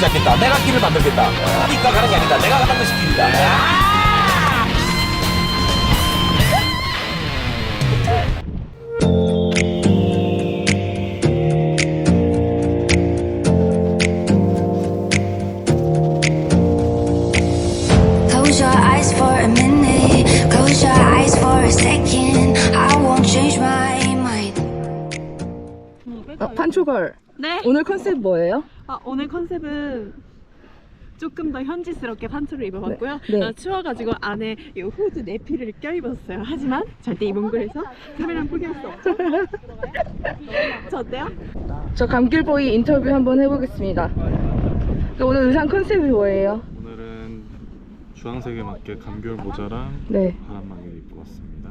잡겠다. 내가 길을 만들겠다. 니가 가는 게 아니다. 내가 가는 것이 길이다. 아! Close your eyes for a minute. Close your eyes for a second. I won't change my mind. 어, 판초걸 네. 오늘 컨셉 뭐예요? 아, 오늘 컨셉은 조금 더 현지스럽게 판초를 입어봤고요. 네. 네. 아, 추워가지고 안에 이 후드 내피를 껴입었어요. 하지만 절대 입은 거에서 카메라 포기할 수 없죠. 저 어때요? 저 감귤보이 인터뷰 한번 해보겠습니다 그 오늘 의상 컨셉이 뭐예요? 오늘은 주황색에 맞게 감귤 모자랑 네 바람막이를 입고 왔습니다.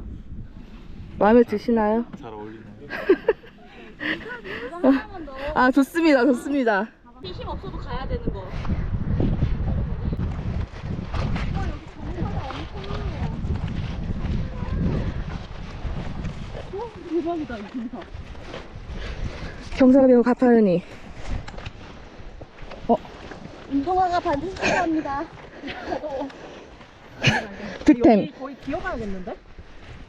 마음에 드시나요? 잘 어울리나요? 아 좋습니다 좋습니다 힘 없어도 가야 되는 거. 대박이다 이 경사. 경사가 배우 가파르니 운동화가 반드시 필요합니다. 득템 여기 거의 기어가야겠는데?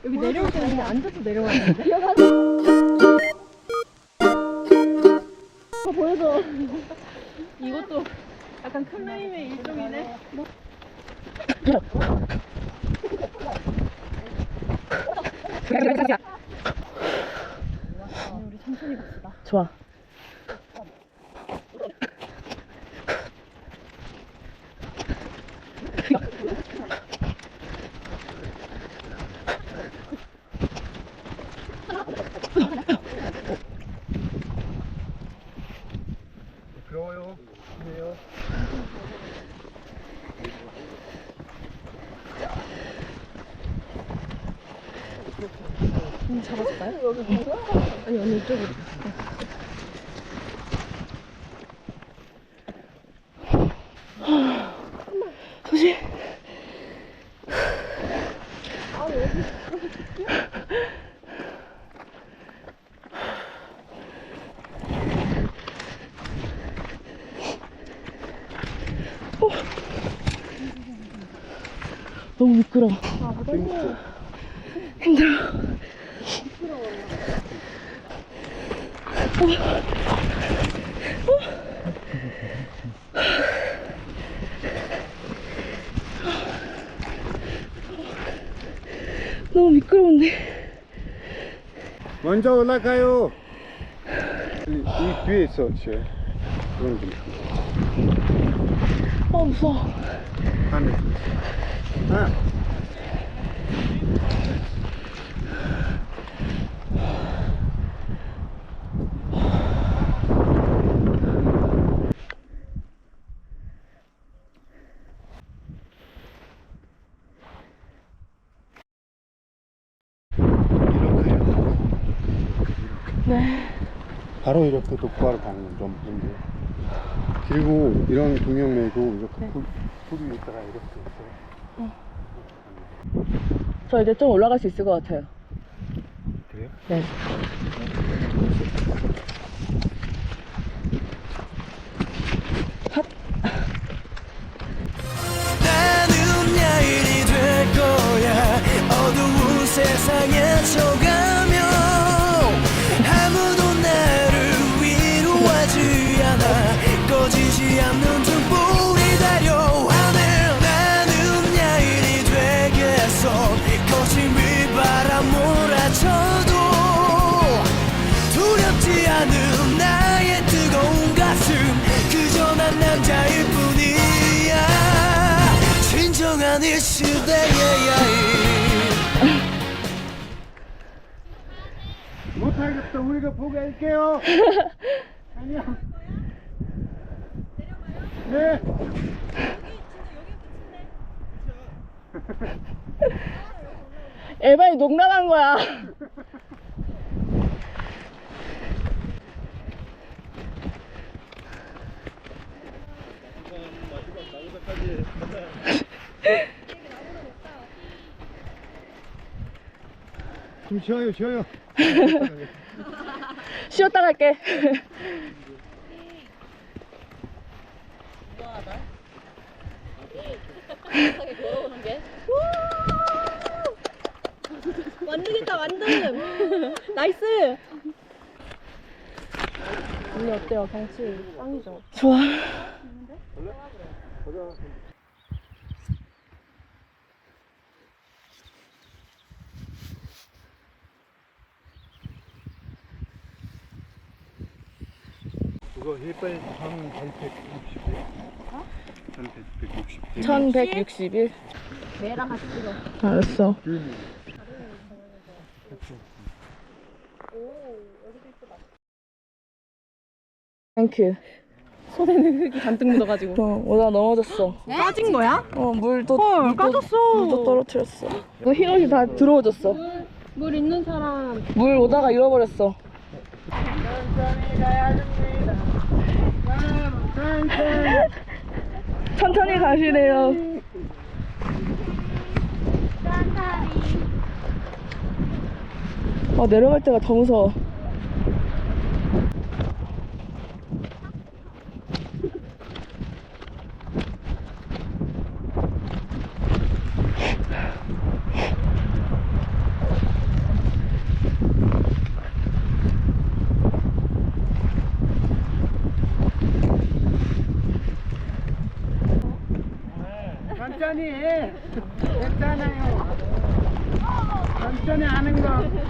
여기 내려올 때는 그냥 앉아서 내려가는데? 어, 보여줘. 이것도 약간 클라임의 일종이네. 우리 천천히 갑시다. 좋아 부러워요. 그래요. 음, 잡 아니 언니 이쪽으로 어. 너무 미끄러. 힘들어. 너무 미끄러운데. 먼저 올라가요. 이, 이 뒤에 있어, 쟤. 그런 좀. 어 무서워. 하늘. 아, 바로 이렇게 똑바로 가는 건좀 힘들어. 그리고 이런 동영 메고 이렇게 풀, 풀이 있다가 이렇게 있어요. 저 이제 좀 올라갈 수 있을 것 같아요. 그래요? 네. 나는 야인이 될 거야 어두운 세상에 서가 못하겠다. 우리가 포기할게요. 안녕. 네. 에바이 농락한 거야. 좀 쉬어요 쉬어요. 쉬었다 갈게. 완등했다 완등 나이스! 언니 어때요 경치 짱이죠? 좋아. 그거 힐빨 한 160. 한 160. 1161. 내랑 같이 찍어. 알았어. 땡큐. 손에는 흙이 잔뜩 묻어가지고. 어, 오다 넘어졌어. 빠진 거야? 어, 물도. 헐, 물도, 까졌어. 물도 떨어뜨렸어. 그 흰옷이 다 들어오졌어. 물 있는 사람. 물 오다가 잃어버렸어. 천천히 가 시래요. 아, 내려갈 때가 더 무서워. 천천히 해. 괜찮아요. 천천히 하는 거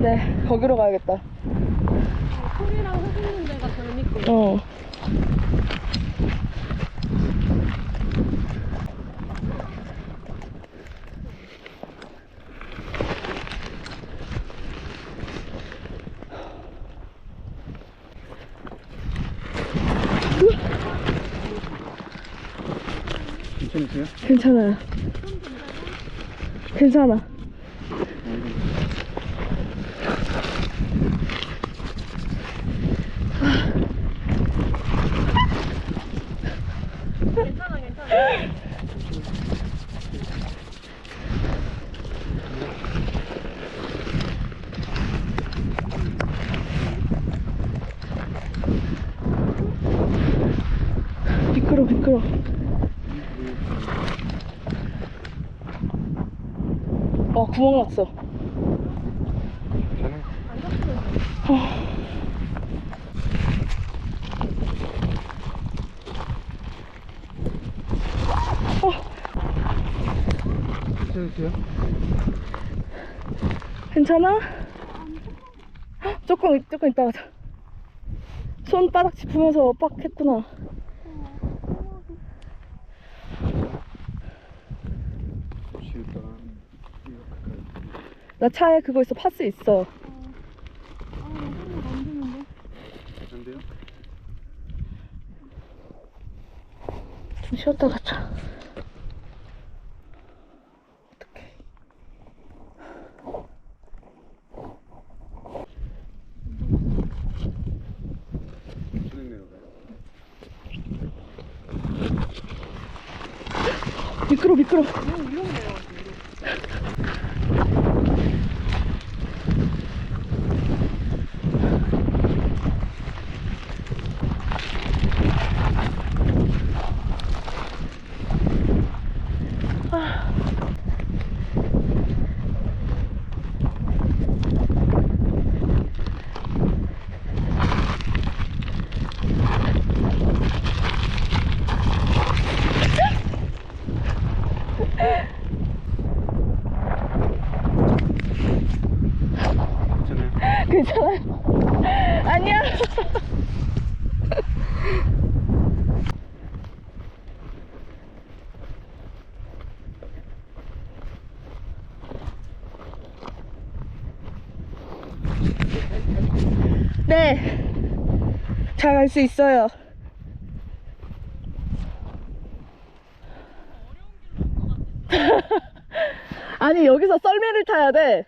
네, 거기로 가야겠다. 소리랑 흙 있는 데가 재밌고. 어. 괜찮으세요? 괜찮아요. 괜찮아. 미끄러 미끄러. 어 구멍 났어. 저 는 괜찮으세요? 괜찮아? 헉, 조금 조금 이따 가자. 손바닥 짚으면서 빡 했구나. 나 차에 그거 있어 파스 있어. 좀 쉬었다 가자. 어떡해. 진행 내려가요? 미끄러 미끄러. 괜찮아요? 아니야. 네. 잘 갈 수 있어요. 아니, 여기서 썰매를 타야 돼.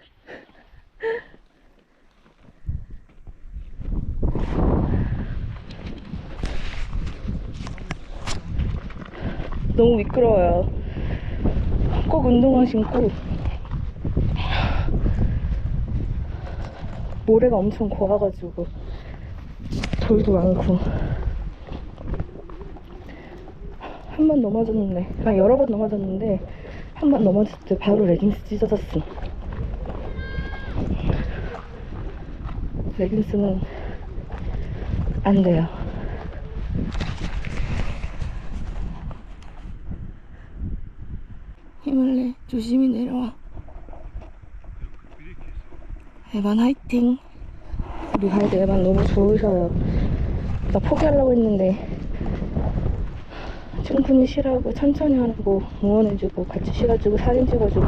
너무 미끄러워요. 꼭 운동화 신고 모래가 엄청 고와가지고 돌도 많고. 한 번 넘어졌는데 아 여러 번 넘어졌는데 한 번 넘어졌을 때 바로 레깅스 찢어졌어. 레깅스는 안 돼요 힘을 내 조심히 내려와. 에반 화이팅. 우리 가이드 에반 너무 좋으셔요. 나 포기하려고 했는데 충분히 쉬라고 천천히 하라고 응원해주고 같이 쉬어주고 사진 찍어주고.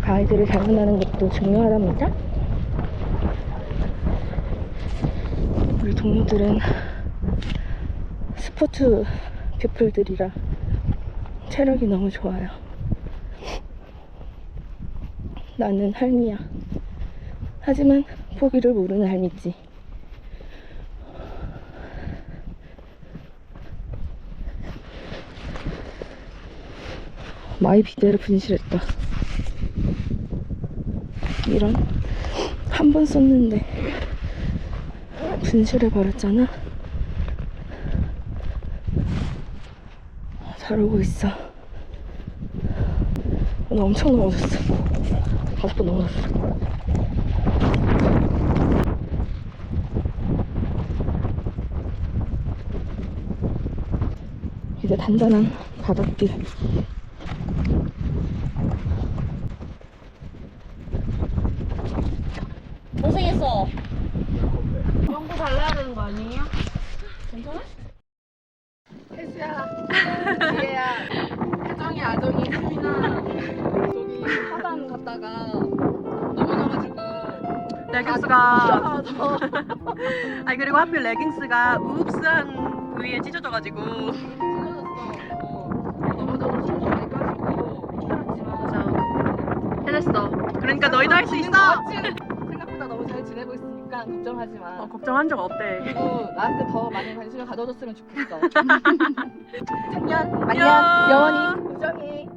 가이드를 잘 만나는 것도 중요하답니다. 우리 동료들은 스포츠 피플들이라 체력이 너무 좋아요 나는 할미야 하지만 포기를 모르는 할미지 마이 비데를 분실했다. 이런 한 번 썼는데 분실해 버렸잖아. 잘 오고 있어. 나 엄청 넘어졌어. 다섯 번 넘어졌어. 이제 단단한 바닥길. 고생했어. 연구 달라야 되는 거 아니에요? 괜찮아? 저기 화단 갔다가 넘어져가지고 레깅스가 아니 그리고 하필 레깅스가 우흡스한 부위에 찢어져가지고 찢어졌어. 어, 넘어져서 신경 많이 빠지고 힘들었지만 해냈어 그러니까 너희도 할 수 있어 생각보다 너무 잘 지내고 있으니까 걱정하지 마. 어, 걱정한 적 없대 그리고 나한테 더 많은 관심을 가져줬으면 좋겠어. 작년. 만년, 영원히, 우정이.